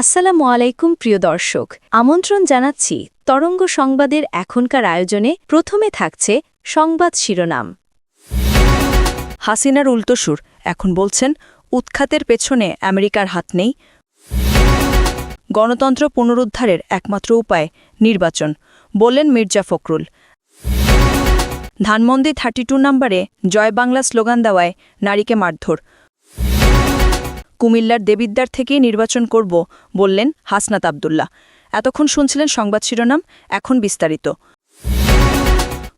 আসসালামু আলাইকুম, প্রিয় দর্শক। আমন্ত্রণ জানাচ্ছি তরঙ্গ সংবাদের এখনকার আয়োজনে প্রথমে থাকছে সংবাদ শিরোনাম। হাসিনার উল্টোসুর এখন বলছেন, উৎখাতের পেছনে আমেরিকার হাত নেই। গণতন্ত্র পুনরুদ্ধারের একমাত্র উপায়, নির্বাচন, বললেন মির্জা ফখরুল। ধানমন্দি থার্টি টু নম্বরে জয় বাংলা স্লোগান দেওয়ায় নারীকে মারধর কুমিল্লার দেবিদ্বার থেকেই নির্বাচন করব, বললেন হাসনাত আবদুল্লাহ। এতক্ষণ শুনছিলেন সংবাদ শিরোনাম, এখন বিস্তারিত।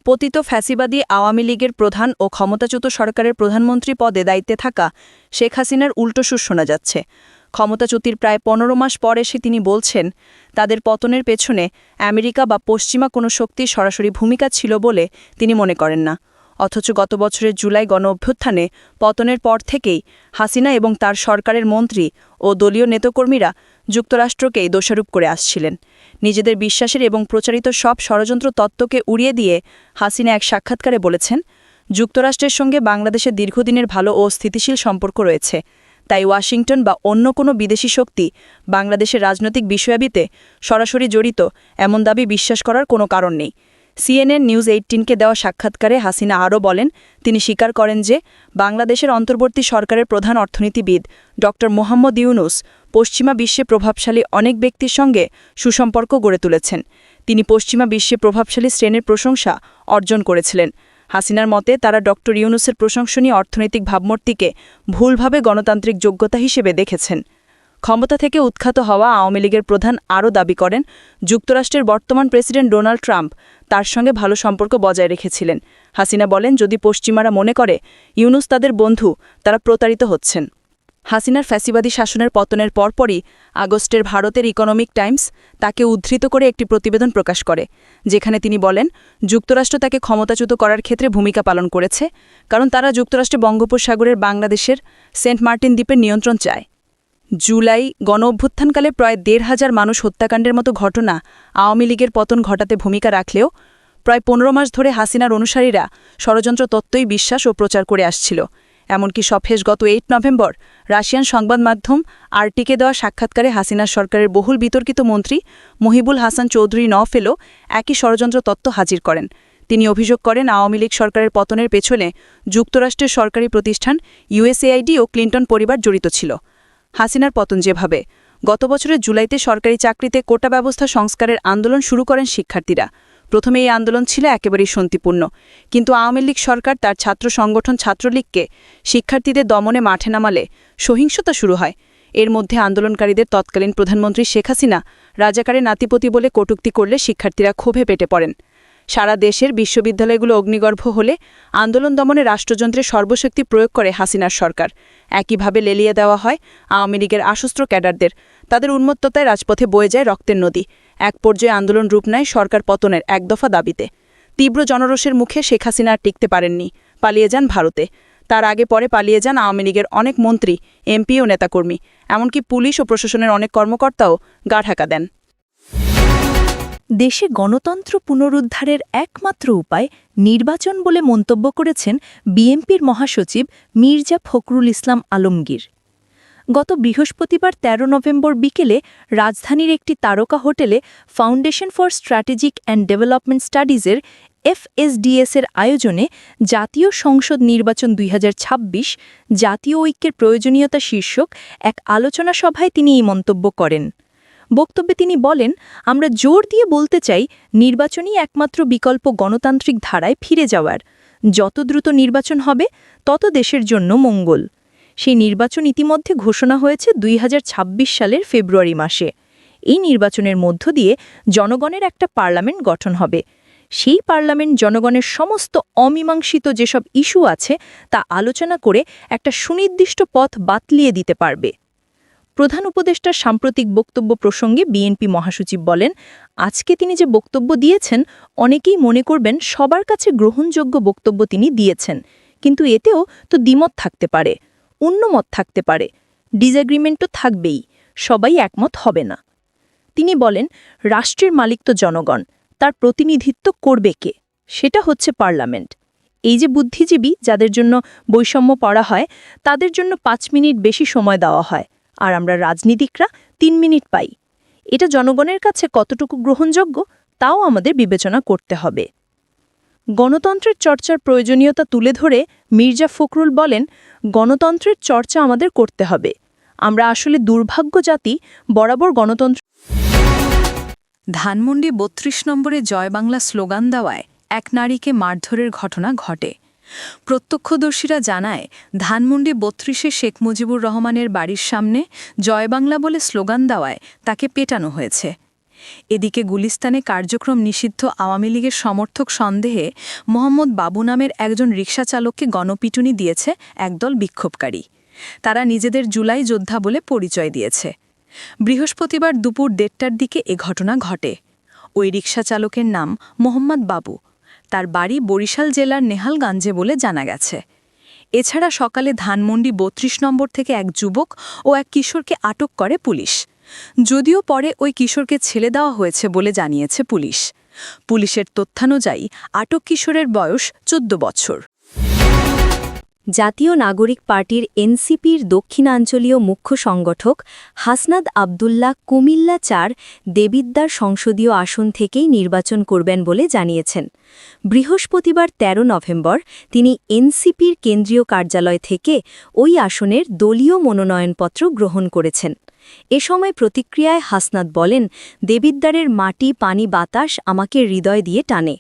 পতিত ফ্যাসিবাদী আওয়ামী লীগের প্রধান ও ক্ষমতাচ্যুত সরকারের প্রধানমন্ত্রী পদে দায়িত্বে থাকা শেখ হাসিনার উল্টোসুর শোনা যাচ্ছে। ক্ষমতাচ্যুতির প্রায় পনেরো মাস পর এসে তিনি বলছেন, তাদের পতনের পেছনে আমেরিকা বা পশ্চিমা কোনো শক্তির সরাসরি ভূমিকা ছিল বলে তিনি মনে করেন না। অথচ গত বছরের জুলাই গণ অভ্যুত্থানে পতনের পর থেকেই হাসিনা এবং তার সরকারের মন্ত্রী ও দলীয় নেতকর্মীরা যুক্তরাষ্ট্রকেই দোষারোপ করে আসছিলেন। নিজেদের বিশ্বাসের এবং প্রচারিত সব ষড়যন্ত্র তত্ত্বকে উড়িয়ে দিয়ে হাসিনা এক সাক্ষাৎকারে বলেছেন, যুক্তরাষ্ট্রের সঙ্গে বাংলাদেশের দীর্ঘদিনের ভালো ও স্থিতিশীল সম্পর্ক রয়েছে। তাই ওয়াশিংটন বা অন্য কোনো বিদেশি শক্তি বাংলাদেশের রাজনৈতিক বিষয়াবিতে সরাসরি জড়িত এমন দাবি বিশ্বাস করার কোনো কারণ নেই। সিএনএন নিউজ এইটিনকে দেওয়া সাক্ষাৎকারে হাসিনা আরও বলেন, তিনি স্বীকার করেন যে বাংলাদেশের অন্তর্বর্তী সরকারের প্রধান অর্থনীতিবিদ ড. মোহাম্মদ ইউনুস পশ্চিমা বিশ্বে প্রভাবশালী অনেক ব্যক্তির সঙ্গে সুসম্পর্ক গড়ে তুলেছেন। তিনি পশ্চিমা বিশ্বে প্রভাবশালী শ্রেণির প্রশংসা অর্জন করেছিলেন। হাসিনার মতে, তারা ড. ইউনুসের প্রশংসনীয় অর্থনৈতিক ভাবমূর্তিকে ভুলভাবে গণতান্ত্রিক যোগ্যতা হিসেবে দেখেছেন। ক্ষমতা থেকে উৎখাত হওয়া আওয়ামী লীগের প্রধান আরও দাবি করেন, যুক্তরাষ্ট্রের বর্তমান প্রেসিডেন্ট ডোনাল্ড ট্রাম্প তার সঙ্গে ভালো সম্পর্ক বজায় রেখেছিলেন। হাসিনা বলেন, যদি পশ্চিমারা মনে করে, ইউনুস তাদের বন্ধু, তারা প্রতারিত হচ্ছেন। হাসিনার ফ্যাসিবাদী শাসনের পতনের পরপরই আগস্টের ভারতের ইকোনমিক টাইমস তাকে উদ্ধৃত করে একটি প্রতিবেদন প্রকাশ করে, যেখানে তিনি বলেন, যুক্তরাষ্ট্র তাকে ক্ষমতাচ্যুত করার ক্ষেত্রে ভূমিকা পালন করেছে, কারণ তারা যুক্তরাষ্ট্রে বঙ্গোপসাগরের বাংলাদেশের সেন্ট মার্টিন দ্বীপের নিয়ন্ত্রণ চায়। জুলাই গণ অভ্যুত্থানকালে প্রায় দেড় হাজার মানুষ হত্যাকাণ্ডের মতো ঘটনা আওয়ামী লীগের পতন ঘটাতে ভূমিকা রাখলেও প্রায় পনেরো মাস ধরে হাসিনার অনুসারীরা ষড়যন্ত্র তত্ত্বই বিশ্বাস ও প্রচার করে আসছিল। এমনকি সফেস গত এইট নভেম্বর রাশিয়ান সংবাদ মাধ্যম আরটিকে দেওয়া সাক্ষাৎকারে হাসিনার সরকারের বহুল বিতর্কিত মন্ত্রী মহিবুল হাসান চৌধুরী ন নফেলও একই ষড়যন্ত্র তত্ত্ব হাজির করেন। তিনি অভিযোগ করেন, আওয়ামী লীগ সরকারের পতনের পেছনে যুক্তরাষ্ট্রের সরকারি প্রতিষ্ঠান ইউএসএআইডি ও ক্লিন্টন পরিবার জড়িত ছিল। হাসিনার পতন যেভাবে। গত বছরের জুলাইতে সরকারি চাকরিতে কোটা ব্যবস্থা সংস্কারের আন্দোলন শুরু করেন শিক্ষার্থীরা। প্রথমে এই আন্দোলন ছিল একেবারেই শান্তিপূর্ণ। কিন্তু আওয়ামী লীগ সরকার তার ছাত্র সংগঠন ছাত্রলীগকে শিক্ষার্থীদের দমনে মাঠে নামালে সহিংসতা শুরু হয়। এর মধ্যে আন্দোলনকারীদের তৎকালীন প্রধানমন্ত্রী শেখ হাসিনা রাজাকারের নাতিপতি বলে কটুক্তি করলে শিক্ষার্থীরা ক্ষোভে পেটে পড়েন। সারা দেশের বিশ্ববিদ্যালয়গুলো অগ্নিগর্ভ হলে আন্দোলন দমনে রাষ্ট্রযন্ত্রের সর্বশক্তি প্রয়োগ করে হাসিনার সরকার। একইভাবে লেলিয়ে দেওয়া হয় আওয়ামী লীগের আশস্ত্র ক্যাডারদের। তাদের উন্মত্ততায় রাজপথে বয়ে যায় রক্তের নদী। এক পর্যায়ে আন্দোলন রূপ নেয় সরকার পতনের এক দফা দাবিতে। তীব্র জনরোষের মুখে শেখ হাসিনা টিকতে পারেননি। পালিয়ে যান ভারতে। তার আগে পরে পালিয়ে যান আওয়ামী লীগের অনেক মন্ত্রী, এমপি ও নেতাকর্মী। এমনকি পুলিশ ও প্রশাসনের অনেক কর্মকর্তাও গা ঢাকা দেন। দেশে গণতন্ত্র পুনরুদ্ধারের একমাত্র উপায় নির্বাচন বলে মন্তব্য করেছেন বিএনপির মহাসচিব মির্জা ফখরুল ইসলাম আলমগীর। গত বৃহস্পতিবার ১৩ নভেম্বর বিকেলে রাজধানীর একটি তারকা হোটেলে foundation for strategic and development স্টাডিজের এফএসডিএসের আয়োজনে জাতীয় সংসদ নির্বাচন দুই হাজার ছাব্বিশ জাতীয় ঐক্যের প্রয়োজনীয়তা শীর্ষক এক আলোচনা সভায় তিনি এই মন্তব্য করেন। বক্তব্যে তিনি বলেন, আমরা জোর দিয়ে বলতে চাই, নির্বাচনই একমাত্র বিকল্প গণতান্ত্রিক ধারায় ফিরে যাওয়ার। যত দ্রুত নির্বাচন হবে, তত দেশের জন্য মঙ্গল। সেই নির্বাচন ইতিমধ্যে ঘোষণা হয়েছে দুই হাজার ছাব্বিশ সালের ফেব্রুয়ারি মাসে। এই নির্বাচনের মধ্য দিয়ে জনগণের একটা পার্লামেন্ট গঠন হবে। সেই পার্লামেন্ট জনগণের সমস্ত অমীমাংসিত যেসব ইস্যু আছে, তা আলোচনা করে একটা সুনির্দিষ্ট পথ বাতলিয়ে দিতে পারবে। প্রধান উপদেষ্টার সাম্প্রতিক বক্তব্য প্রসঙ্গে বিএনপি মহাসচিব বলেন, আজকে তিনি যে বক্তব্য দিয়েছেন, অনেকেই মনে করবেন সবার কাছে গ্রহণযোগ্য বক্তব্য তিনি দিয়েছেন। কিন্তু এতেও তো দ্বিমত থাকতে পারে অন্যমত থাকতে পারে, ডিসএগ্রিমেন্ট তো থাকবেই, সবাই একমত হবে না। তিনি বলেন, রাষ্ট্রের মালিক তো জনগণ, তার প্রতিনিধিত্ব করবে কে? সেটা হচ্ছে পার্লামেন্ট। এই যে বুদ্ধিজীবী, যাদের জন্য বৈষম্য পড়া হয়, তাদের জন্য পাঁচ মিনিট বেশি সময় দেওয়া হয়। আর আমরা রাজনীতিকরা তিন মিনিট পাই। এটা জনগণের কাছে কতটুকু গ্রহণযোগ্য, তাও আমাদের বিবেচনা করতে হবে। গণতন্ত্রের চর্চার প্রয়োজনীয়তা তুলে ধরে মির্জা ফখরুল বলেন, গণতন্ত্রের চর্চা আমাদের করতে হবে। আমরা আসলে দুর্ভাগ্য জাতি, বরাবর গণতন্ত্র ধানমন্ডি বত্রিশ নম্বরে জয় বাংলা স্লোগান দেওয়ায় এক নারীকে মারধরের ঘটনা ঘটে। প্রত্যক্ষদর্শীরা জানায়, ধানমন্ডি বত্রিশে শেখ মুজিবুর রহমানের বাড়ির সামনে জয় বাংলা স্লোগান দেওয়ায় তাকে পেটানো হয়েছে। এদিকে গুলিস্তানে কার্যক্রম নিষিদ্ধ আওয়ামী লীগের সমর্থক সন্দেহে মোহাম্মদ বাবু নামের একজন রিকশা চালককে গণপিটুনি দিয়েছে একদল বিক্ষোভকারী। তারা নিজেদের জুলাই যোদ্ধা বলে পরিচয় দিয়েছে। বৃহস্পতিবার দুপুর দেড়টার দিকে এ ঘটনা ঘটে। ওই রিকশা চালকের নাম মোহাম্মদ বাবু। তার বাড়ি বরিশাল জেলার নেহালগঞ্জে বলে জানা গেছে। এছাড়া সকালে ধানমন্ডি বত্রিশ নম্বর থেকে এক যুবক ও এক কিশোরকে আটক করে পুলিশ। যদিও পরে ওই কিশোরকে ছেড়ে দেওয়া হয়েছে বলে জানিয়েছে পুলিশ। পুলিশের তথ্যানুযায়ী আটক কিশোরের বয়স চোদ্দ বছর। জাতীয় নাগরিক পার্টির এনসিপির দক্ষিণাঞ্চলীয় মুখ্য সংগঠক হাসনাদ আবদুল্লাহ কুমিল্লা চার দেবিদ্দার সংসদীয় আসন থেকেই নির্বাচন করবেন বলে জানিয়েছেন। বৃহস্পতিবার ১৩ নভেম্বর তিনি এনসিপির কেন্দ্রীয় কার্যালয় থেকে ওই আসনের দলীয় মনোনয়নপত্র গ্রহণ করেছেন। এ সময় প্রতিক্রিয়ায় হাসনাত বলেন দেবিদ্দারের মাটি, পানি, বাতাস আমাকে হৃদয় দিয়ে টানে।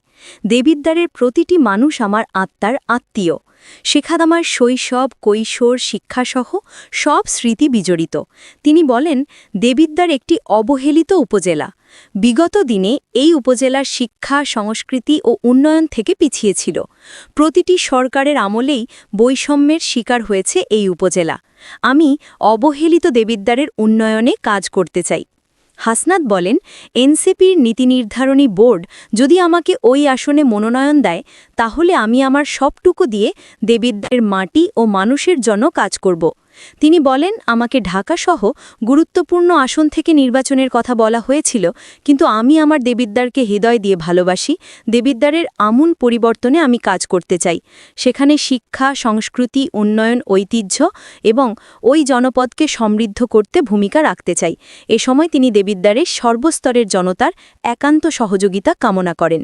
দেবিদ্দারের প্রতিটি মানুষ আমার আত্মার আত্মীয়। শেখাদ আমার শৈশব, কৈশোর, শিক্ষাসহ সব স্মৃতি বিজড়িত। তিনি বলেন দেবিদ্দার একটি অবহেলিত উপজেলা। বিগত দিনে এই উপজেলার শিক্ষা, সংস্কৃতি ও উন্নয়ন থেকে পিছিয়ে ছিল। প্রতিটি সরকারের আমলেই বৈষম্যের শিকার হয়েছে এই উপজেলা। আমি অবহেলিত দেবিদ্দারের উন্নয়নে কাজ করতে চাই। হাসনাত বলেন, এনসিপির নীতি নির্ধারণী বোর্ড যদি আমাকে ওই আসনে মনোনয়ন দেয়, তাহলে আমি আমার সবটুকু দিয়ে দেবিদ্দারের মাটি ও মানুষের জন্য কাজ করব। তিনি বলেন, আমাকে ঢাকাসহ গুরুত্বপূর্ণ আসন থেকে নির্বাচনের কথা বলা হয়েছিল, কিন্তু আমি আমার দেবিদ্দারকে হৃদয় দিয়ে ভালোবাসি। দেবিদ্দারের আমূল পরিবর্তনে আমি কাজ করতে চাই। সেখানে শিক্ষা, সংস্কৃতি, উন্নয়ন, ঐতিহ্য এবং ওই জনপদকে সমৃদ্ধ করতে ভূমিকা রাখতে চাই। এ সময় তিনি দেবিদ্দারের সর্বস্তরের জনতার একান্ত সহযোগিতা কামনা করেন।